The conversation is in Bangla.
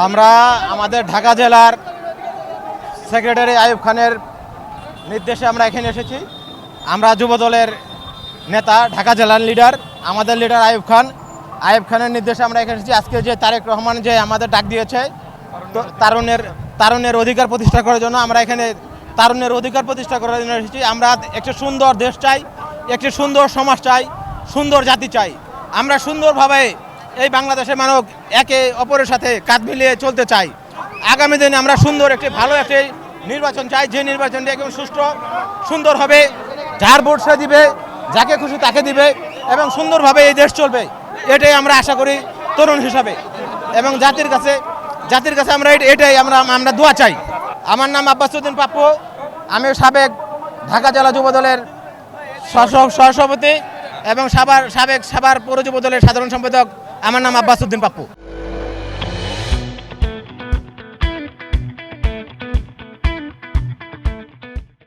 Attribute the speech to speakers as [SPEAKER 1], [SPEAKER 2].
[SPEAKER 1] আমরা আমাদের ঢাকা জেলার সেক্রেটারি আইয়ুব খানের নির্দেশে আমরা এখানে এসেছি। আমরা যুবদলের নেতা, ঢাকা জেলার লিডার আমাদের লিডার আইয়ুব খান। আইয়ুব খানের নির্দেশে আমরা এখানে এসেছি। আজকে যে তারেক রহমান যে আমাদের ডাক দিয়েছে তারুণের তারুণের অধিকার প্রতিষ্ঠা করার জন্য আমরা এখানে তারুণের অধিকার প্রতিষ্ঠা করার জন্য এসেছি। আমরা একটি সুন্দর দেশ চাই, একটি সুন্দর সমাজ চাই, সুন্দর জাতি চাই। আমরা সুন্দরভাবে এই বাংলাদেশের মানব একে অপরের সাথে কাঁধ মিলিয়ে চলতে চাই। আগামী দিনে আমরা সুন্দর একটি ভালো একটি নির্বাচন চাই। যে নির্বাচনটি একদম সুষ্ঠু, সুন্দর হবে, যার ভোট সে দিবে, যাকে খুশি তাকে দিবে এবং সুন্দরভাবে এই দেশ চলবে, এটাই আমরা আশা করি তরুণ হিসাবে। এবং জাতির কাছে জাতির কাছে আমরা এট- এটাই আমরা আমরা দোয়া চাই। আমার নাম আব্বাসুদ্দিন পাপ্পু, আমি সাবেক ঢাকা জেলা যুব দলের সহ- সহসভাপতি। এবং সাবার সাবেক সাবার পৌর যুব দলের সাধারণ সম্পাদক আমার নাম আব্বাসুদ্দিন পাপ্পু।